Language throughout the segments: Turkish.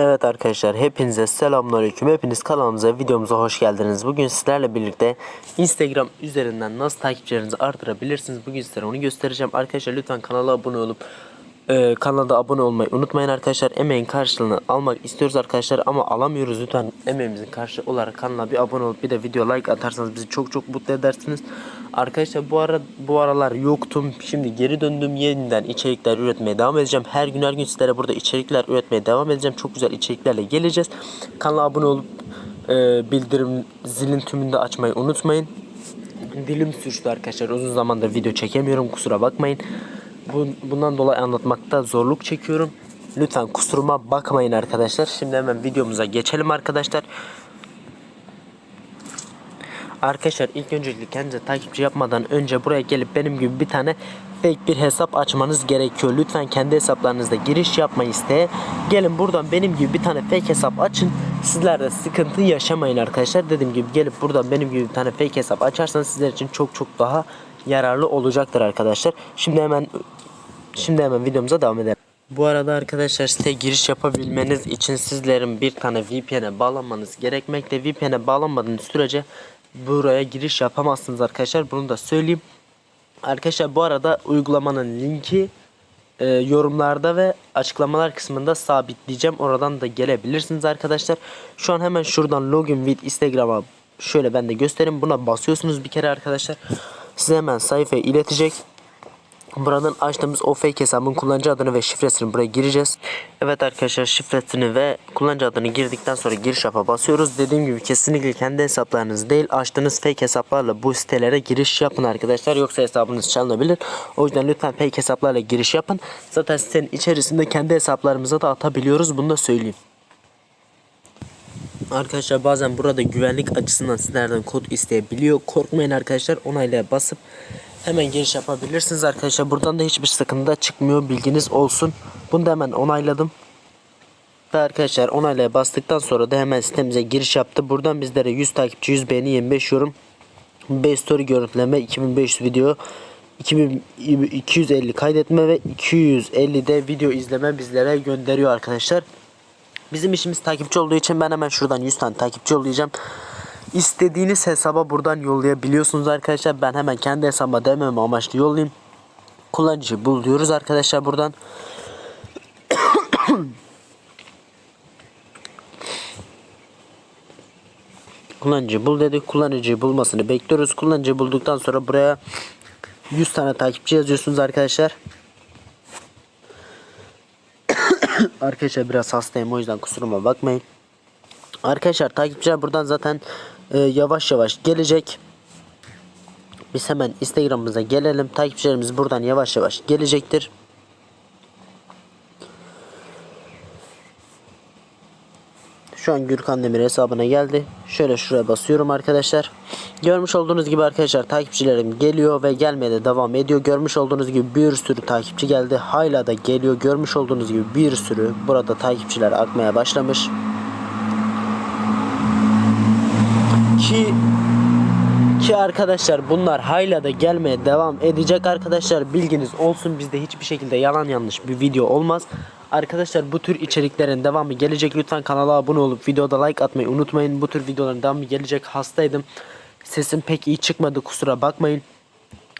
Evet arkadaşlar hepinize selamünaleyküm. Hepiniz kanalımıza videomuza hoş geldiniz. Bugün sizlerle birlikte Instagram üzerinden nasıl takipçilerinizi artırabilirsiniz. Bugün sizlere onu göstereceğim. Arkadaşlar lütfen kanala abone olup e, kanala da abone olmayı unutmayın arkadaşlar. Emeğin karşılığını almak istiyoruz arkadaşlar ama alamıyoruz. Lütfen emeğimizin karşı olarak kanala bir abone olup bir de video like atarsanız bizi çok çok mutlu edersiniz. Arkadaşlar bu ara bu aralar yoktum. Şimdi geri döndüm. Yeniden içerikler üretmeye devam edeceğim. Her gün her gün sizlere burada içerikler üretmeye devam edeceğim. Çok güzel içeriklerle geleceğiz. Kanala abone olup e, bildirim zilin tümünü de açmayı unutmayın. Dilim sürçtü arkadaşlar. Uzun zamandır video çekemiyorum. Kusura bakmayın. Bu, bundan dolayı anlatmakta zorluk çekiyorum. Lütfen kusuruma bakmayın arkadaşlar. Şimdi hemen videomuza geçelim arkadaşlar. Arkadaşlar ilk öncelikle kendinize takipçi yapmadan önce buraya gelip benim gibi bir tane fake bir hesap açmanız gerekiyor. Lütfen kendi hesaplarınızda giriş yapmayı isteye. Gelin buradan benim gibi bir tane fake hesap açın. Sizler de sıkıntı yaşamayın arkadaşlar. Dediğim gibi gelip buradan benim gibi bir tane fake hesap açarsanız sizler için çok çok daha yararlı olacaktır arkadaşlar. Şimdi hemen şimdi hemen videomuza devam edelim. Bu arada arkadaşlar siteye giriş yapabilmeniz için sizlerin bir tane VPN'e bağlanmanız gerekmekte. VPN'e bağlanmadığınız sürece buraya giriş yapamazsınız arkadaşlar. Bunu da söyleyeyim. Arkadaşlar bu arada uygulamanın linki e, yorumlarda ve açıklamalar kısmında sabitleyeceğim. Oradan da gelebilirsiniz arkadaşlar. Şu an hemen şuradan login with Instagram'a şöyle ben de göstereyim. Buna basıyorsunuz bir kere arkadaşlar. Size hemen sayfayı iletecek. Buradan açtığımız o fake hesabın kullanıcı adını ve şifresini buraya gireceğiz. Evet arkadaşlar şifresini ve kullanıcı adını girdikten sonra giriş yapa basıyoruz. Dediğim gibi kesinlikle kendi hesaplarınız değil açtığınız fake hesaplarla bu sitelere giriş yapın arkadaşlar. Yoksa hesabınız çalınabilir. O yüzden lütfen fake hesaplarla giriş yapın. Zaten sitenin içerisinde kendi hesaplarımıza da atabiliyoruz. Bunu da söyleyeyim. Arkadaşlar bazen burada güvenlik açısından sizlerden kod isteyebiliyor. Korkmayın arkadaşlar onaylaya basıp hemen giriş yapabilirsiniz arkadaşlar. Buradan da hiçbir sıkıntı çıkmıyor bilginiz olsun. Bunu da hemen onayladım. Ve arkadaşlar onaylaya bastıktan sonra da hemen sitemize giriş yaptı. Buradan bizlere 100 takipçi, 100 beğeni, 25 yorum, 5 story görüntüleme, 2500 video, 2250 kaydetme ve 250 de video izleme bizlere gönderiyor arkadaşlar. Bizim işimiz takipçi olduğu için ben hemen şuradan 100 tane takipçi yollayacağım. İstediğiniz hesaba buradan yollayabiliyorsunuz arkadaşlar. Ben hemen kendi hesabıma dememe amaçlı yollayayım. Kullanıcı bul diyoruz arkadaşlar buradan. Kullanıcı bul dedik. Kullanıcıyı bulmasını bekliyoruz. Kullanıcıyı bulduktan sonra buraya 100 tane takipçi yazıyorsunuz arkadaşlar. Arkadaşlar biraz hastayım o yüzden kusuruma bakmayın. Arkadaşlar takipçiler buradan zaten e, yavaş yavaş gelecek. Biz hemen Instagram'ımıza gelelim. Takipçilerimiz buradan yavaş yavaş gelecektir. Şu an Gürkan Demir hesabına geldi. Şöyle şuraya basıyorum arkadaşlar. Görmüş olduğunuz gibi arkadaşlar takipçilerim geliyor ve gelmeye de devam ediyor. Görmüş olduğunuz gibi bir sürü takipçi geldi. Hala da geliyor. Görmüş olduğunuz gibi bir sürü burada takipçiler akmaya başlamış. Ki ki arkadaşlar bunlar hala da gelmeye devam edecek arkadaşlar bilginiz olsun bizde hiçbir şekilde yalan yanlış bir video olmaz. Arkadaşlar bu tür içeriklerin devamı gelecek lütfen kanala abone olup videoda like atmayı unutmayın. Bu tür videoların devamı gelecek hastaydım. Sesim pek iyi çıkmadı kusura bakmayın.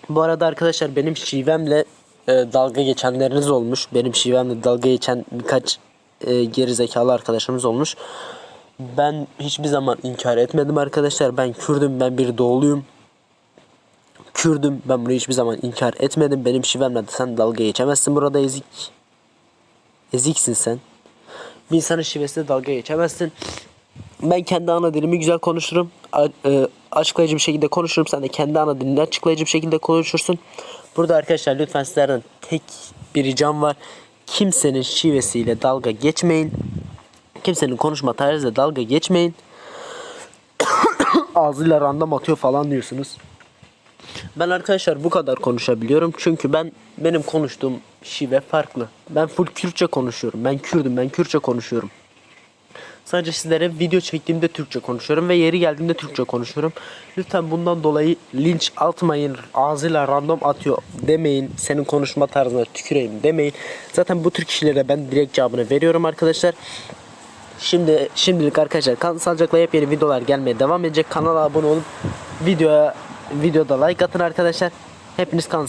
Bu arada arkadaşlar benim şivemle e, dalga geçenleriniz olmuş. Benim şivemle dalga geçen birkaç e, geri zekalı arkadaşımız olmuş. Ben hiçbir zaman inkar etmedim arkadaşlar. Ben Kürdüm, ben bir doğuluyum. Kürdüm, ben bunu hiçbir zaman inkar etmedim. Benim şivemle sen dalga geçemezsin burada ezik. Eziksin sen. Bir insanın şivesiyle dalga geçemezsin. Ben kendi ana dilimi güzel konuşurum. E, açıklayıcı bir şekilde konuşurum. Sen de kendi ana dilini açıklayıcı bir şekilde konuşursun. Burada arkadaşlar lütfen sizlerden tek bir ricam var. Kimsenin şivesiyle dalga geçmeyin. Kimsenin konuşma tarzıyla dalga geçmeyin. Ağzıyla random atıyor falan diyorsunuz. Ben arkadaşlar bu kadar konuşabiliyorum. Çünkü ben benim konuştuğum şive farklı. Ben full Kürtçe konuşuyorum. Ben Kürdüm. Ben Kürtçe konuşuyorum. Sadece sizlere video çektiğimde Türkçe konuşuyorum ve yeri geldiğinde Türkçe konuşuyorum. Lütfen bundan dolayı linç atmayın. Ağzıyla random atıyor demeyin. Senin konuşma tarzına tüküreyim demeyin. Zaten bu tür kişilere ben direkt cevabını veriyorum arkadaşlar. Şimdi şimdilik arkadaşlar kalın sağlıcakla yepyeni videolar gelmeye devam edecek. Kanala abone olup videoya videoda like atın arkadaşlar. Hepiniz kalın